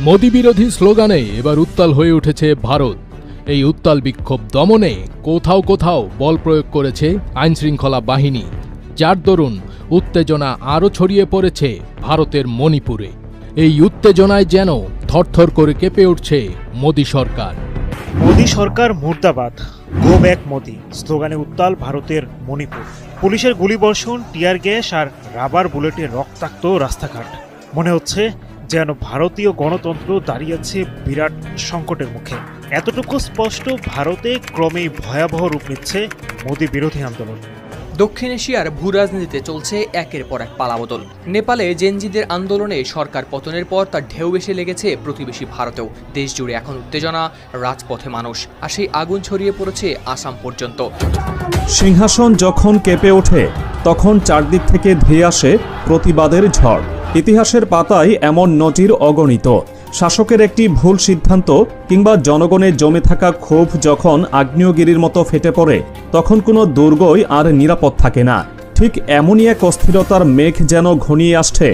মোদী বিরোধী স্লোগানে এবার উত্তাল হয়ে উঠেছে ভারত। এই উত্তাল বিক্ষোভ দমনে কোথাও কোথাও বল প্রয়োগ করেছে আইনশৃঙ্খলা বাহিনী। যার দরুন উত্তেজনা আরও ছড়িয়ে পড়েছে ভারতের মণিপুরে। এই উত্তেজনায় যেন থরথর করে কেঁপে উঠছে মোদী সরকার। মোদী সরকার মুর্দাবাদ। Go back Modi. স্লোগানে উত্তাল ভারতের মণিপুর। পুলিশের গুলিবর্ষণ, টিয়ার গ্যাস আর রাবার বুলেটে রক্তাক্ত রাস্তাঘাট। মনে হচ্ছে যেন ভারতীয় গণতন্ত্র দাঁড়িয়েছে বিরাট সংকটের মুখে। এতটুকু স্পষ্ট ভারতে ক্রমেই ভয়াবহ রূপ নিচ্ছে মোদী বিরোধী আন্দোলন। দক্ষিণ এশিয়ার ভূ রাজনীতিতে চলছে একের পর এক পালাবদল। নেপালে জেনজিদের আন্দোলনে সরকার পতনের পর তার ঢেউ এসে লেগেছে প্রতিবেশী ভারতেও। দেশ জুড়ে এখন উত্তেজনা রাজপথে মানুষ আর সেই আগুন ছড়িয়ে পড়েছে আসাম পর্যন্ত। সিংহাসন যখন কেঁপে ওঠে তখন চারদিক থেকে ধেয়ে আসে প্রতিবাদের ঝড়। ইতিহাসের পাতায় এমন নজির অগণিত। শাসকের একটি ভুল সিদ্ধান্ত কিংবা জনগণের জমে থাকা ক্ষোভ যখন আগ্নেয়গিরির মতো ফেটে পড়ে, তখন কোনো দুর্গই আর নিরাপদ থাকে না। ঠিক এমনই এক অস্থিরতার মেঘ যেন ঘনিয়ে আসছে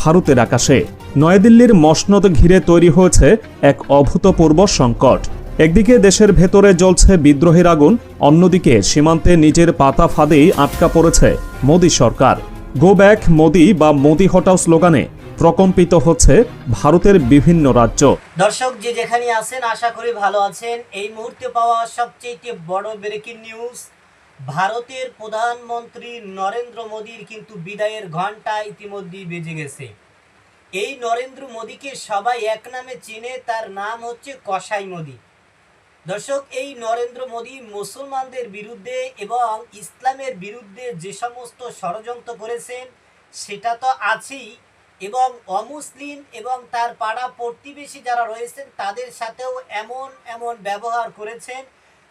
ভারতের আকাশে। নয়াদিল্লির মসনদ ঘিরে তৈরি হয়েছে এক অভূতপূর্ব সংকট। একদিকে দেশের ভেতরে জ্বলছে বিদ্রোহের আগুন, অন্যদিকে সীমান্তে নিজের পাতা ফাঁদেই আটকা পড়েছে মোদী সরকার। গো ব্যাক মোদি বা মোদি হটাও স্লোগানে প্রকম্পিত হচ্ছে ভারতের বিভিন্ন রাজ্য। দর্শক, যে যেখানে আছেন, আশা করি ভালো আছেন। এই মুহূর্তে পাওয়া সবচেয়ে বড় ব্রেকিং নিউজ ভারতের প্রধানমন্ত্রী নরেন্দ্র মোদীর কিন্তু বিদায়ের ঘণ্টা ইতিমধ্যেই বেজে গেছে। এই নরেন্দ্র মোদীকে সবাই এক নামে চেনে, তার নাম হচ্ছে কসাই মোদী। দর্শক, এই নরেন্দ্র মোদী মুসলমানদের বিরুদ্ধে এবং ইসলামের বিরুদ্ধে যে সমস্ত ষড়যন্ত্র করেছেন, সেটা তো আছেই। এবং অমুসলিম এবং তার পাড়া প্রতিবেশী যারা রয়েছেন, তাদের সাথেও এমন এমন ব্যবহার করেছেন,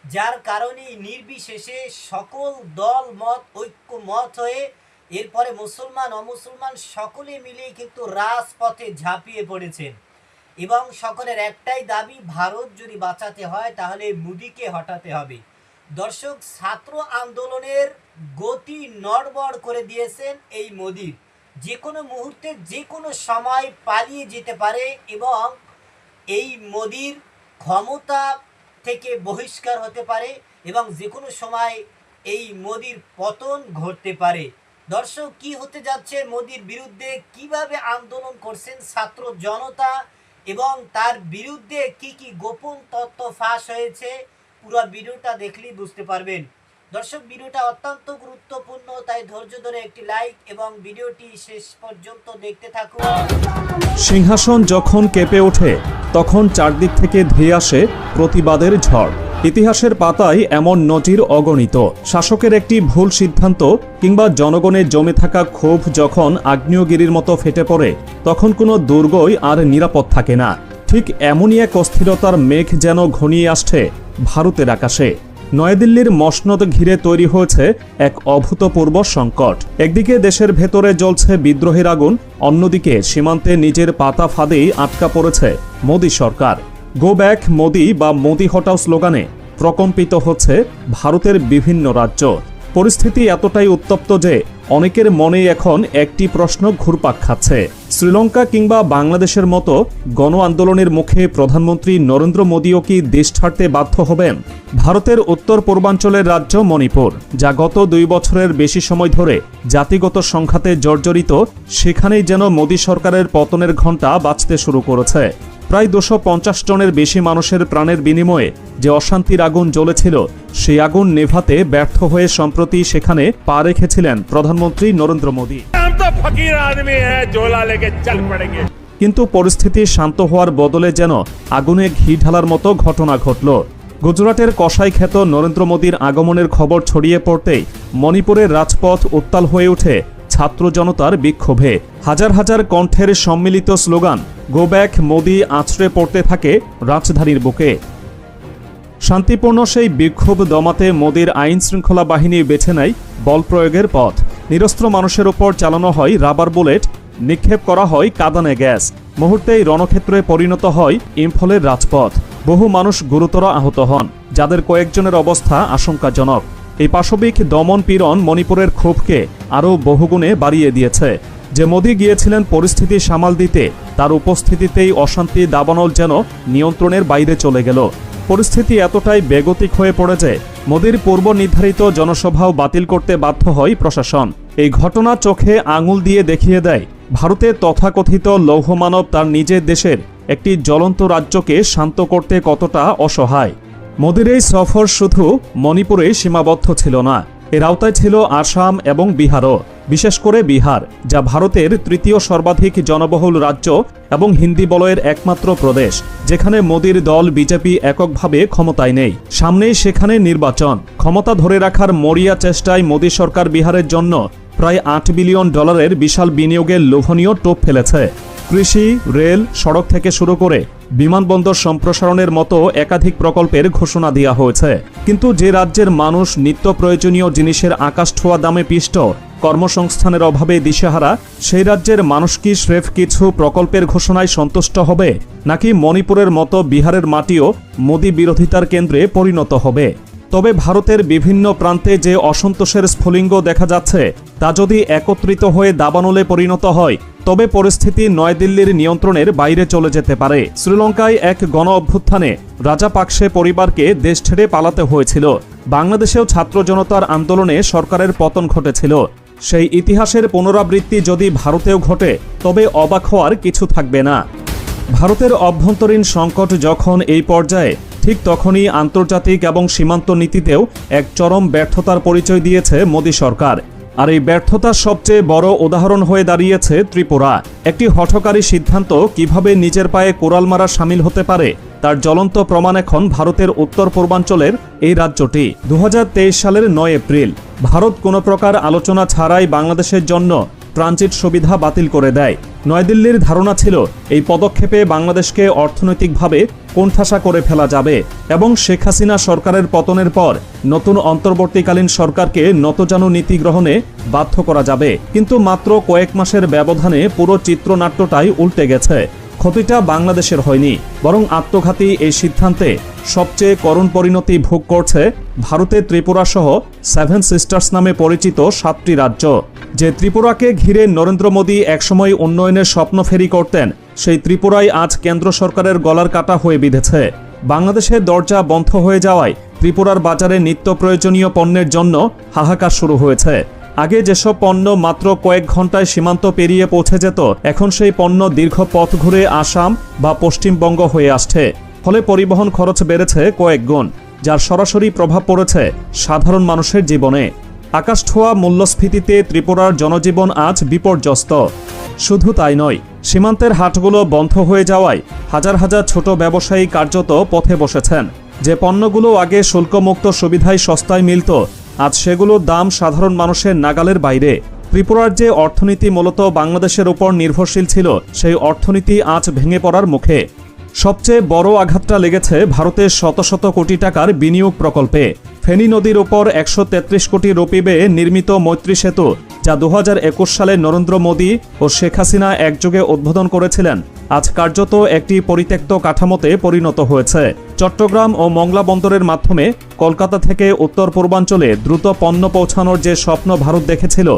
যার কারণে নির্বিশেষে সকল দল, মত, ঐক্য, মত হয়ে এরপরে মুসলমান, অমুসলমান সকলে মিলেই কিন্তু রাজপথে ঝাঁপিয়ে পড়েছেন। এবং সকলের একটাই দাবি, ভারত যদি বাঁচাতে হয়, তাহলে মোদিকে হটাতে হবে। দর্শক, ছাত্র আন্দোলনের গতি নড়বড় করে দিয়েছেন এই মোদির যে কোনো মুহূর্তে যে কোনো সময় পালিয়ে যেতে পারে এবং এই মোদির ক্ষমতা থেকে বহিষ্কার হতে পারে এবং যে কোনো সময় এই মোদির পতন ঘটতে পারে। দর্শক, কি হতে যাচ্ছে মোদির বিরুদ্ধে? কীভাবে আন্দোলন করছেন ছাত্র জনতা? এবং তার বিরুদ্ধে কি কি গোপন তথ্য ফাঁস হয়েছে পুরো ভিডিওটা দেখলেই বুঝতে পারবেন। দর্শক, ভিডিওটা অত্যন্ত গুরুত্বপূর্ণ, তাই ধৈর্য ধরে একটি লাইক এবং ভিডিওটি শেষ পর্যন্ত দেখতে থাকুন। সিংহাসন যখন কেঁপে ওঠে, তখন চারদিক থেকে ধেয়ে আসে প্রতিবাদের ঝড়। ইতিহাসের পাতায় এমন নজির অগণিত। শাসকের একটি ভুল সিদ্ধান্ত কিংবা জনগণের জমে থাকা ক্ষোভ যখন আগ্নেয়গিরির মতো ফেটে পড়ে, তখন কোনো দুর্গই আর নিরাপদ থাকে না। ঠিক এমনই এক অস্থিরতার মেঘ যেন ঘনিয়ে আসছে ভারতের আকাশে। নয়াদিল্লির মসনদ ঘিরে তৈরি হয়েছে এক অভূতপূর্ব সংকট। একদিকে দেশের ভেতরে জ্বলছে বিদ্রোহের আগুন, অন্যদিকে সীমান্তে নিজের পাতা ফাঁদেই আটকা পড়েছে মোদী সরকার। গো ব্যাক মোদি বা মোদি হটাও স্লোগানে প্রকম্পিত হচ্ছে ভারতের বিভিন্ন রাজ্য। পরিস্থিতি এতটাই উত্তপ্ত যে অনেকের মনে এখন একটি প্রশ্ন ঘুরপাক খাচ্ছে। শ্রীলঙ্কা কিংবা বাংলাদেশের মতো গণ আন্দোলনের মুখে প্রধানমন্ত্রী নরেন্দ্র মোদীও কি দেশ ছাড়তে বাধ্য হবেন? ভারতের উত্তর পূর্বাঞ্চলের রাজ্য মণিপুর, যা গত দুই বছরের বেশি সময় ধরে জাতিগত সংঘাতে জর্জরিত, সেখানেই যেন মোদী সরকারের পতনের ঘণ্টা বাজতে শুরু করেছে। প্রায় দুশো পঞ্চাশ জনের বেশি মানুষের প্রাণের বিনিময়ে যে অশান্তির আগুন জ্বলেছিল সেই আগুন নেভাতে ব্যর্থ হয়ে সম্প্রতি সেখানে পা রেখেছিলেন প্রধানমন্ত্রী নরেন্দ্র মোদী। কিন্তু পরিস্থিতি শান্ত হওয়ার বদলে যেন আগুনে ঘি ঢালার মতো ঘটনা ঘটল। গুজরাটের কষাই খ্যাত নরেন্দ্র মোদীর আগমনের খবর ছড়িয়ে পড়তেই মণিপুরের রাজপথ উত্তাল হয়ে ওঠে ছাত্র জনতার বিক্ষোভে। হাজার হাজার কণ্ঠের সম্মিলিত স্লোগান গো ব্যাক মোদি আছড়ে পড়তে থাকে রাজধানীর বুকে। শান্তিপূর্ণ সেই বিক্ষোভ দমাতে মোদীর আইন শৃঙ্খলা বাহিনী বেছে নেয় বল প্রয়োগের পথ। নিরস্ত্র মানুষের ওপর চালানো হয় রাবার বুলেট, নিক্ষেপ করা হয় কাদানে গ্যাস। মুহূর্তেই রণক্ষেত্রে পরিণত হয় ইম্ফলের রাজপথ। বহু মানুষ গুরুতর আহত হন, যাদের কয়েকজনের অবস্থা আশঙ্কাজনক। এই পাশবিক দমন পীড়ন মণিপুরের ক্ষোভকে আরও বহুগুণে বাড়িয়ে দিয়েছে। যে মোদি গিয়েছিলেন পরিস্থিতি সামাল দিতে, তার উপস্থিতিতেই অশান্তি দাবানল যেন নিয়ন্ত্রণের বাইরে চলে গেল। পরিস্থিতি এতটাই বেগতিক হয়ে পড়ে যে মোদির পূর্ব নির্ধারিত জনসভাও বাতিল করতে বাধ্য হয় প্রশাসন। এই ঘটনা চোখে আঙুল দিয়ে দেখিয়ে দেয়, ভারতে তথাকথিত লৌহমানব তার নিজের দেশের একটি জ্বলন্ত রাজ্যকে শান্ত করতে কতটা অসহায়। মোদির এই সফর শুধু মণিপুরে সীমাবদ্ধ ছিল না, এর আওতায় ছিল আসাম এবং বিহারও, বিশেষ করে বিহার, যা ভারতের তৃতীয় সর্বাধিক জনবহুল রাজ্য এবং হিন্দি বলয়ের একমাত্র প্রদেশ, যেখানে মোদির দল বিজেপি এককভাবে ক্ষমতায় নেই। সামনেই সেখানে নির্বাচন। ক্ষমতা ধরে রাখার মরিয়া চেষ্টায় মোদী সরকার বিহারের জন্য প্রায় আট বিলিয়ন ডলারের বিশাল বিনিয়োগের লোভনীয় টোপ ফেলেছে। কৃষি, রেল, সড়ক থেকে শুরু করে বিমানবন্দর সম্প্রসারণের মতো একাধিক প্রকল্পের ঘোষণা দেওয়া হয়েছে। কিন্তু যে রাজ্যের মানুষ নিত্য প্রয়োজনীয় জিনিসের আকাশ ছোঁয়া দামে পিষ্ট, কর্মসংস্থানের অভাবে দিশেহারা, সেই রাজ্যের মানুষ কি স্রেফ কিছু প্রকল্পের ঘোষণায় সন্তুষ্ট হবে, নাকি মণিপুরের মতো বিহারের মাটিও মোদী বিরোধিতার কেন্দ্রে পরিণত হবে? তবে ভারতের বিভিন্ন প্রান্তে যে অসন্তোষের স্ফুলিঙ্গ দেখা যাচ্ছে, তা যদি একত্রিত হয়ে দাবানলে পরিণত হয়, তবে পরিস্থিতি নয়াদিল্লির নিয়ন্ত্রণের বাইরে চলে যেতে পারে। শ্রীলঙ্কায় এক গণ অভ্যুত্থানে রাজাপাকসে পরিবারকে দেশ ছেড়ে পালাতে হয়েছিল। বাংলাদেশেও ছাত্র জনতার আন্দোলনে সরকারের পতন ঘটেছিল। সেই ইতিহাসের পুনরাবৃত্তি যদি ভারতেও ঘটে, তবে অবাক হওয়ার কিছু থাকবে না। ভারতের অভ্যন্তরীণ সংকট যখন এই পর্যায়ে ঠিক তখনই আন্তর্জাতিক এবং সীমান্ত নীতিতেও এক চরম ব্যর্থতার পরিচয় দিয়েছে মোদী সরকার। আর এই ব্যর্থতার সবচেয়ে বড় উদাহরণ হয়ে দাঁড়িয়েছে ত্রিপুরা। একটি হঠকারী সিদ্ধান্ত কীভাবে নিজের পায়ে কোরাল মারা সামিল হতে পারে, তার জ্বলন্ত প্রমাণ এখন ভারতের উত্তর পূর্বাঞ্চলের এই রাজ্যটি। দু হাজার তেইশ সালের নয় এপ্রিল, ভারত কোনো প্রকার আলোচনা ছাড়াই বাংলাদেশের জন্য ট্রানজিট সুবিধা বাতিল করে দেয়। নয়াদিল্লির ধারণা ছিল, এই পদক্ষেপে বাংলাদেশকে অর্থনৈতিকভাবে কোণঠাসা করে ফেলা যাবে এবং শেখ হাসিনা সরকারের পতনের পর নতুন অন্তর্বর্তীকালীন সরকারকে নতজানু নীতি গ্রহণে বাধ্য করা যাবে। কিন্তু মাত্র কয়েক মাসের ব্যবধানে পুরো চিত্রনাট্যটাই উল্টে গেছে। ক্ষতিটা বাংলাদেশের হয়নি, বরং আত্মঘাতী এই সিদ্ধান্তে সবচেয়ে করুণ পরিণতি ভোগ করছে ভারতের ত্রিপুরা সহ সেভেন সিস্টার্স নামে পরিচিত সাতটি রাজ্য। যে ত্রিপুরাকে ঘিরে নরেন্দ্র মোদী একসময় উন্নয়নের স্বপ্ন ফেরি করতেন, সেই ত্রিপুরাই আজ কেন্দ্র সরকারের গলার কাটা হয়ে বিঁধেছে। বাংলাদেশের দরজা বন্ধ হয়ে যাওয়ায় ত্রিপুরার বাজারে নিত্য প্রয়োজনীয় পণ্যের জন্য হাহাকার শুরু হয়েছে। আগে যেসব পণ্য মাত্র কয়েক ঘন্টায় সীমান্ত পেরিয়ে পৌঁছে যেত, এখন সেই পণ্য দীর্ঘ পথ ঘুরে আসাম বা পশ্চিমবঙ্গ হয়ে আসছে। ফলে পরিবহন খরচ বেড়েছে কয়েক গুণ, যার সরাসরি প্রভাব পড়েছে সাধারণ মানুষের জীবনে। আকাশ ছোঁয়া মূল্যস্ফীতিতে ত্রিপুরার জনজীবন আজ বিপর্যস্ত। শুধু তাই নয়, সীমান্তের হাটগুলো বন্ধ হয়ে যাওয়ায় হাজার হাজার ছোট ব্যবসায়ী কার্যত পথে বসেছেন। যে পণ্যগুলো আগে শুল্কমুক্ত সুবিধায় সস্তায় মিলত আজ সেগুলোর দাম সাধারণ মানুষের নাগালের বাইরে। ত্রিপুরার যে অর্থনীতি মূলত বাংলাদেশের ওপর নির্ভরশীল ছিল, সেই অর্থনীতি আজ ভেঙে পড়ার মুখে। সবচেয়ে বড় আঘাতটা লেগেছে ভারতের শত শত কোটি টাকার বিনিয়োগ প্রকল্পে। ফেনী নদীর ওপর একশো তেত্রিশ কোটি রুপি ব্যয়ে নির্মিত মৈত্রী সেতু, যা দু হাজার একুশ সালে নরেন্দ্র মোদী ও শেখ হাসিনা একযোগে উদ্বোধন করেছিলেন। আজ কার্যত একটি পরিত্যক্ত কাঠামোতে পরিণত হয়েছে। চট্টগ্রাম ও মংলা বন্দরের মাধ্যমে কলকাতা থেকে উত্তর পূর্বাঞ্চলে দ্রুত পণ্য পৌঁছানোর যে স্বপ্ন ভারত দেখেছিল,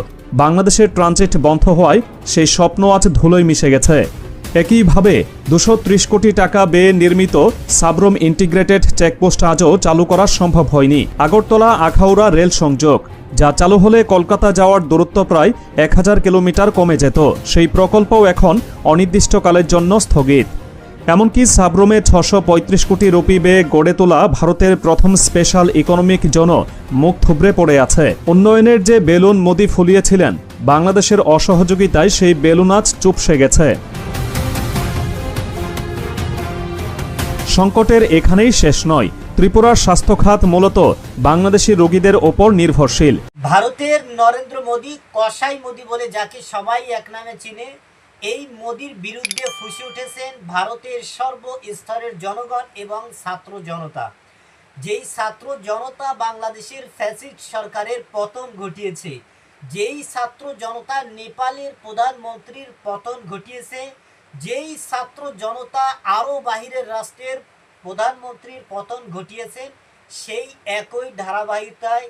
বাংলাদেশের ট্রানজিট বন্ধ হওয়ায় সেই স্বপ্ন আজ ধুলোয় মিশে গেছে। একইভাবে দুশো কোটি টাকা ব্যয়ে নির্মিত সাবরুম ইন্টিগ্রেটেড চেকপোস্ট আজও চালু করা সম্ভব হয়নি। আগরতলা আখাউড়া রেল সংযোগ, যা চালু হলে কলকাতা যাওয়ার দূরত্ব প্রায় এক হাজার কিলোমিটার কমে যেত। সেই প্রকল্পও এখন অনির্দিষ্টকালের জন্য স্থগিত। এমনকি সাবরুমে ছশো পঁয়ত্রিশ কোটি রুপি ব্যয়ে গড়ে তোলা ভারতের প্রথম স্পেশাল ইকোনমিক জোনও মুখ থুবড়ে পড়ে আছে। উন্নয়নের যে বেলুন মোদি ফুলিয়েছিলেন, বাংলাদেশের অসহযোগিতায় সেই বেলুন আজ চুপসে গেছে। সংকটের এখানেই শেষ নয়। ত্রিপুরার স্বাস্থ্য খাত মূলত বাংলাদেশি রোগীদের ওপর নির্ভরশীল। ভারতের নরেন্দ্র মোদী, কসাই মোদী বলে যাকে সবাই এক নামে চিনে, এই মোদির বিরুদ্ধে ফুসে উঠেছেন ভারতের সর্বস্তরের জনগণ এবং ছাত্র জনতা। যেই ছাত্র জনতা বাংলাদেশের ফ্যাসিস্ট সরকারের পতন ঘটিয়েছে, যেই ছাত্র জনতা নেপালের প্রধানমন্ত্রীর পতন ঘটিয়েছে যেই ছাত্র জনতা আরও বাহিরের রাষ্ট্রের প্রধানমন্ত্রীর পতন ঘটিয়েছে, সেই একই ধারাবাহিকতায়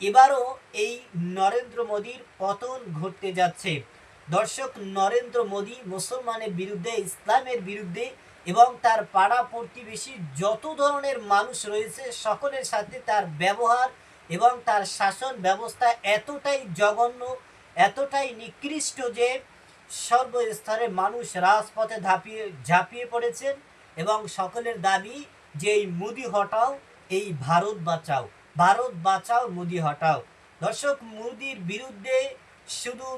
এবারও এই নরেন্দ্র মোদীর পতন ঘটতে যাচ্ছে। দর্শক, নরেন্দ্র মোদী মুসলমানের বিরুদ্ধে, ইসলামের বিরুদ্ধে এবং তার পাড়া প্রতিবেশী যত ধরনের মানুষ রয়েছে, সকলের সাথে তার ব্যবহার এবং তার শাসন ব্যবস্থা এতটাই জঘন্য, এতটাই নিকৃষ্ট যে সর্বস্তরের মানুষ রাজপথে ধাপিয়ে, ঝাঁপিয়ে পড়েছেন এবং সকলের দাবি যে এই মুদি হটাও, এই ভারত বাঁচাও ভারত বাঁচাও মুদি হটাও। দর্শক, মোদির বিরুদ্ধে শুধু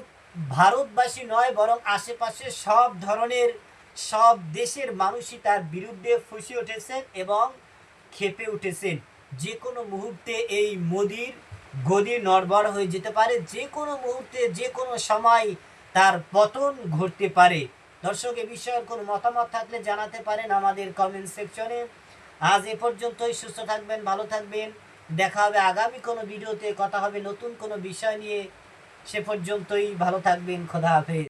ভারতবাসী নয়, বরং আশেপাশে সব ধরনের, সব দেশের মানুষই তার বিরুদ্ধে ফুসে উঠেছেন এবং খেপে উঠেছেন। যে কোনো মুহূর্তে এই মোদির গদি নড়বড় হয়ে যেতে পারে। যে কোনো মুহূর্তে যে কোনো সময় তার পতন ঘটতে পারে। দর্শক, এ বিষয়ের কোনো মতামত থাকলে জানাতে পারেন আমাদের কমেন্ট সেকশনে আজ এ পর্যন্তই, সুস্থ থাকবেন, ভালো থাকবেন। দেখা হবে আগামী কোনো ভিডিওতে কথা হবে নতুন কোনো বিষয় নিয়ে। সে পর্যন্তই, ভালো থাকবেন, খোদা হাফেজ।